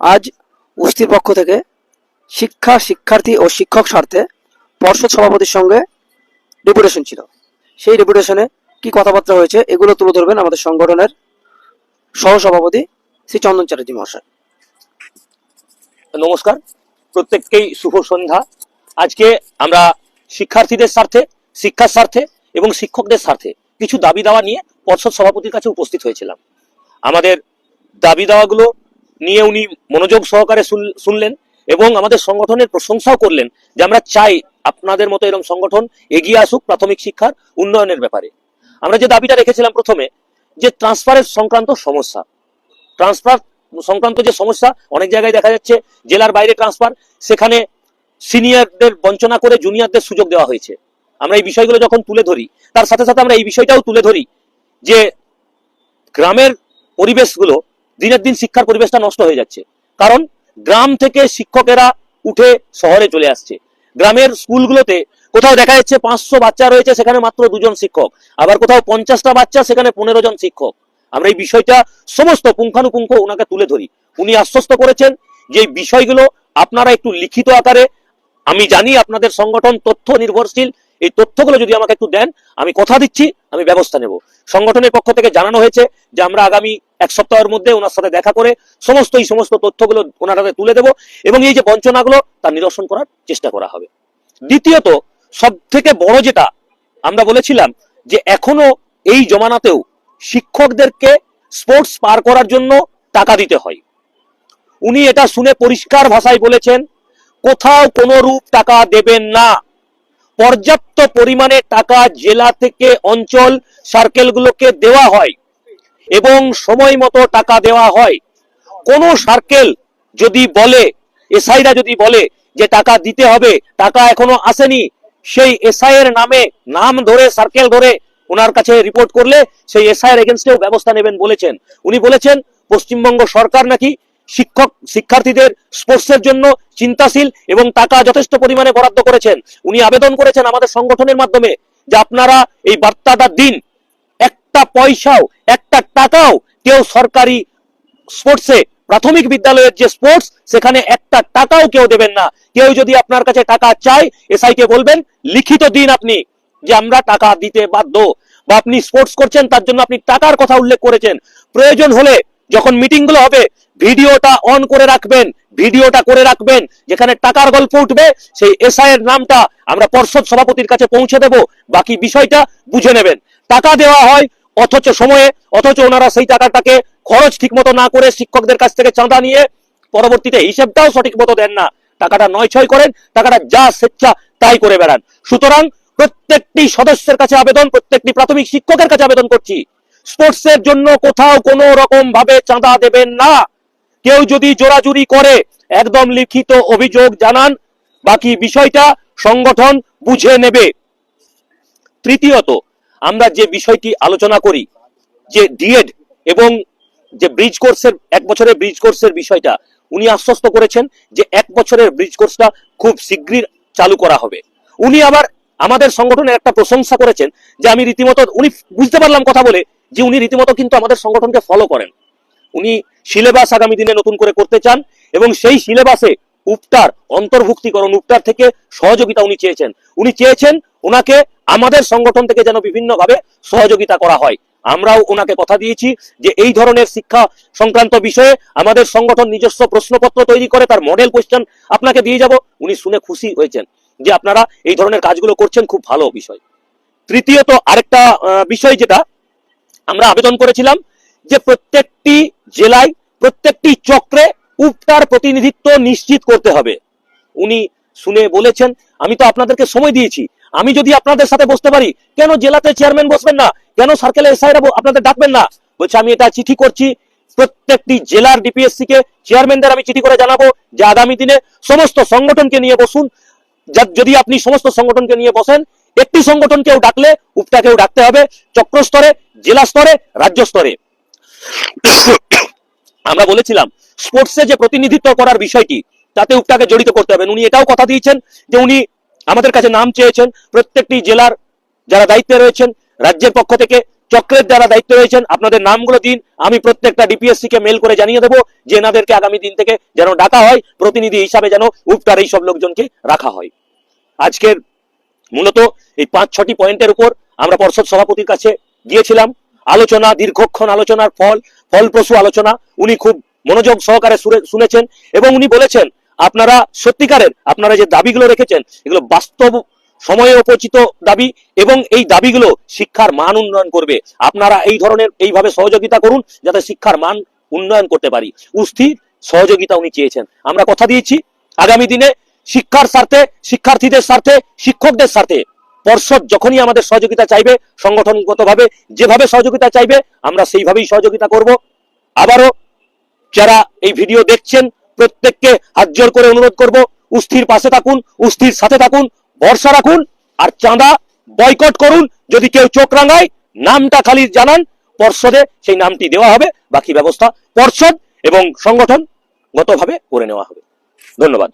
আজ উস্তির পক্ষ থেকে শিক্ষা, শিক্ষার্থী ও শিক্ষক স্বার্থে পর্ষদ সভাপতির সঙ্গে ডেপুটেশন ছিল। সেই ডেপুটেশনে কি কথাবার্তা হয়েছে এগুলো তুলে ধরবেন আমাদের সংগঠনের সহসভাপতি শ্রী চন্দন চ্যাটার্জি মহাশয়। নমস্কার। প্রত্যেককেই শুভ সন্ধ্যা। আজকে আমরা শিক্ষার্থীদের স্বার্থে, শিক্ষার স্বার্থে এবং শিক্ষকদের স্বার্থে কিছু দাবি দাওয়া নিয়ে পর্ষদ সভাপতির কাছে উপস্থিত হয়েছিলাম। আমাদের দাবি দাওয়াগুলো নিয়ে উনি মনোযোগ সহকারে শুন- শুনলেন এবং আমাদের সংগঠনের প্রশংসাও করলেন যে আমরা চাই আপনাদের মতো এরকম সংগঠন এগিয়ে আসুক প্রাথমিক শিক্ষার উন্নয়নের ব্যাপারে। আমরা যে দাবিটা রেখেছিলাম প্রথমে যে ট্রান্সফারের সংক্রান্ত সমস্যা। ট্রান্সফার সংক্রান্ত যে সমস্যা, অনেক জায়গায় দেখা যাচ্ছে জেলার বাইরে ট্রান্সফার সেখানে সিনিয়রদের বঞ্চনা করে জুনিয়রদের সুযোগ দেওয়া হয়েছে। আমরা এই বিষয়গুলো যখন তুলে ধরি, তার সাথে সাথে আমরা এই বিষয়টাও তুলে ধরি যে গ্রামের পরিবেশগুলো দিনের দিন শিক্ষার পরিবেশটা নষ্ট হয়ে যাচ্ছে। কারণ গ্রাম থেকে শিক্ষকেরা উঠে শহরে চলে আসছে। গ্রামের স্কুলগুলোতে কোথাও দেখা যাচ্ছে পাঁচশো বাচ্চা রয়েছে, সেখানে মাত্র দুজন শিক্ষক। আবার কোথাও পঞ্চাশটা বাচ্চা, সেখানে পনেরো জন শিক্ষক। আমরা এই বিষয়টা সমস্ত পুঙ্খানুপুঙ্খ ওনাকে তুলে ধরি। উনি আশ্বস্ত করেছেন যে এই বিষয়গুলো আপনারা একটু লিখিত আকারে, আমি জানি আপনাদের সংগঠন তথ্য নির্ভরশীল, এই তথ্যগুলো যদি আমাকে একটু দেন, আমি কথা দিচ্ছি, আমি ব্যবস্থা নেব। সংগঠনের পক্ষ থেকে জানানো হয়েছে যে আমরা আগামী এক সপ্তাহের মধ্যে ওনার সাথে দেখা করে সমস্ত, এই সমস্ত তথ্যগুলো ওনার হাতে তুলে দেব এবং এই যে বঞ্চনাগুলো তার নিরসন করার চেষ্টা করা হবে। দ্বিতীয়ত সব থেকে বড় যেটা আমরা বলেছিলাম যে এখনও এই জমানাতেও শিক্ষকদেরকে স্পোর্টস পার করার জন্য টাকা দিতে হয়। উনি এটা শুনে পরিষ্কার ভাষায় বলেছেন, কোথাও কোনো রূপ টাকা দেবেন না। পর্যাপ্ত পরিমাণে টাকা জেলা থেকে অঞ্চল সার্কেলগুলোকে দেওয়া হয়। এবং সময় মতো টাকা দেওয়া হয়। কোন সার্কেল যদি বলে, এসআইরা যদি বলে যে টাকা দিতে হবে, টাকা এখনও আসেনি, সেই এসআই এর নামে নাম ধরে, সার্কেল ধরে ওনার কাছে রিপোর্ট করলে সেই এসআই এর এগেনস্টেও ব্যবস্থা নেবেন বলেছেন। উনি বলেছেন, পশ্চিমবঙ্গ সরকার নাকি শিক্ষক, শিক্ষার্থীদের স্পোর্টসের জন্য চিন্তাশীল এবং টাকা যথেষ্ট পরিমাণে বরাদ্দ করেছেন। উনি আবেদন করেছেন আমাদের সংগঠনের মাধ্যমে যে আপনারা এই বার্তাটা দিন। একটা পয়সাও, একটা টাকাও কেউ সরকারি স্পোর্টসে, প্রাথমিক বিদ্যালয়ের যে স্পোর্টস, সেখানে একটা টাকাও কেউ দেবেন না। কেউ যদি আপনার কাছে টাকা চায় এসআই কে বলবেন, লিখিত দিন আপনি, যে আমরা টাকা দিতে বাধ্য। বা আপনি স্পোর্টস করছেন, তার জন্য আপনি টাকার কথা উল্লেখ করেছেন। প্রয়োজন হলে যখন মিটিংগুলো হবে, ভিডিওটা অন করে রাখবেন, ভিডিওটা করে রাখবেন, যেখানে টাকার গল্প উঠবে, সেই এসআই এর নামটা আমরা পর্ষদ সভাপতির কাছে পৌঁছে দেব, বাকি বিষয়টা বুঝে নেবেন। টাকা দেওয়া হয় অথচ সময়ে, অথচ ওনারা সেই টাকাটাকে খরচ ঠিক মতো না করে শিক্ষকদের কাছ থেকে চাঁদা নিয়ে পরবর্তীতে হিসেবটাও সঠিক মতো দেন না। টাকাটা নয় ছয় করেন, টাকাটা যা স্বেচ্ছা তাই করে বেড়ান। সুতরাং প্রত্যেকটি সদস্যের কাছে আবেদন, প্রত্যেকটি প্রাথমিক শিক্ষকের কাছে আবেদন করছি। স্পোর্টসের জন্য কোথাও কোনো রকম ভাবে চাঁদা দেবেন না। কেউ যদি জোরাজুরি করে, একদম লিখিত অভিযোগ জানান, বাকি বিষয়টা সংগঠন বুঝে নেবে। তৃতীয়ত আমরা যে বিষয়টি আলোচনা করি, যে ডিএড এবং যে ব্রিজ কোর্সের এক বছরের ব্রিজ কোর্সের বিষয়টা, উনি আশ্বস্ত করেছেন যে এক বছরের ব্রিজ কোর্সটা খুব শীঘ্রই চালু করা হবে। উনি আবার আমাদের সংগঠনের একটা প্রশংসা করেছেন যে আমি রীতিমতো, উনি বুঝতে পারলাম কথা বলে যে উনি রীতিমতো কিন্তু আমাদের সংগঠনকে ফলো করেন। উনি সিলেবাস আগামী দিনে নতুন করে করতে চান এবং সেই সিলেবাসে উপটার অন্তর্ভুক্তিকরণ উপটার থেকে সহযোগিতা উনি চেয়েছেন। উনি চেয়েছেন ওনাকে আমাদের সংগঠন থেকে যেন বিভিন্ন ভাবে সহযোগিতা করা হয়। আমরাও ওনাকে কথা দিয়েছি যে এই ধরনের শিক্ষা সংক্রান্ত বিষয়ে আমাদের সংগঠন নিজস্ব প্রশ্নপত্র তৈরি করে, তার মডেল কোয়েশ্চেন আপনাকে দিয়ে যাব। উনি শুনে খুশি হয়েছেন যে আপনারা এই ধরনের কাজগুলো করছেন, খুব ভালো বিষয়। তৃতীয়ত আরেকটা বিষয় যেটা আমরা আবেদন করেছিলাম যে প্রত্যেকটি জেলায়, প্রত্যেকটি চক্রে উপটার প্রতিনিধিত্ব নিশ্চিত করতে হবে। উনি শুনে বলেছেন, আমি তো আপনাদেরকে সময় দিয়েছি। আমি যদি আপনাদের সাথে বসতে পারি, কেন জেলাতে চেয়ারম্যান বসবেন না? কেন সার্কেলে এসআইরা আপনাদের ডাকবেন না? বলছে, আমি এটা চিঠি করছি। প্রত্যেকটি জেলার ডিপিএসসি কে চেয়ারম্যানদের আমি চিঠি করে জানাব যে আগামী দিনে সমস্ত সংগঠনকে নিয়ে বসুন। যদি আপনি সমস্ত সংগঠনকে নিয়ে বসেন, একটি সংগঠনকেও ডাকলে উপটাকেও ডাকতে হবে। চক্র স্তরে জেলা স্তরে, রাজ্য স্তরে। আমরা বলেছিলাম স্পোর্টসে যে প্রতিনিধিত্ব করার বিষয়টি, তাতে উপটাকে জড়িত করতে হবে। উনি এটাও কথা দিয়েছেন যে উনি আমাদের কাছে নাম চেয়েছেন, প্রত্যেকটি জেলার যারা দায়িত্বে রয়েছেন, রাজ্যের পক্ষ থেকে চক্রের যারা দায়িত্ব রয়েছেন, আপনাদের নামগুলো দিন, আমি প্রত্যেকটা ডিপিএসসি কে মেল করে জানিয়ে দেবো যে এনাদেরকে আগামী দিন থেকে যেন ডাকা হয়, প্রতিনিধি হিসাবে যেন উপটার এই সব লোকজনকে রাখা হয়। আজকের মূলত এই পাঁচ, ছটি পয়েন্টের উপর আমরা পর্ষদ সভাপতির কাছে গিয়েছিলাম। আলোচনা, দীর্ঘক্ষণ আলোচনার ফল ফলপ্রসূ আলোচনা, উনি খুব মনোযোগ সহকারে শুনে- শুনেছেন এবং উনি বলেছেন, আপনারা সত্যিকারের আপনারা যে দাবিগুলো রেখেছেন, এগুলো বাস্তব সময়ে উপচিত দাবি এবং এই দাবিগুলো শিক্ষার মান উন্নয়ন করবে। আপনারা এই ধরনের এইভাবে সহযোগিতা করুন যাতে শিক্ষার মান উন্নয়ন করতে পারি। উস্থির সহযোগিতা উনি চেয়েছেন। আমরা কথা দিয়েছি, আগামী দিনে শিক্ষার স্বার্থে, শিক্ষার্থীদের স্বার্থে, শিক্ষকদের স্বার্থে পর্ষদ যখনই আমাদের সহযোগিতা চাইবে, সংগঠনগতভাবে যেভাবে সহযোগিতা চাইবে, আমরা সেইভাবেই সহযোগিতা করব। আবারও যারা এই ভিডিও দেখছেন, প্রত্যেককে হাত জোর করে অনুরোধ করব, উস্থির পাশে থাকুন, উস্থির সাথে থাকুন, ভরসা রাখুন আর চাঁদা বয়কট করুন। যদি কেউ চোখ রাঙায়, নামটা খালি জানান, পর্ষদে সেই নামটি দেওয়া হবে, বাকি ব্যবস্থা পর্ষদ এবং সংগঠন গতভাবে করে নেওয়া হবে। ধন্যবাদ।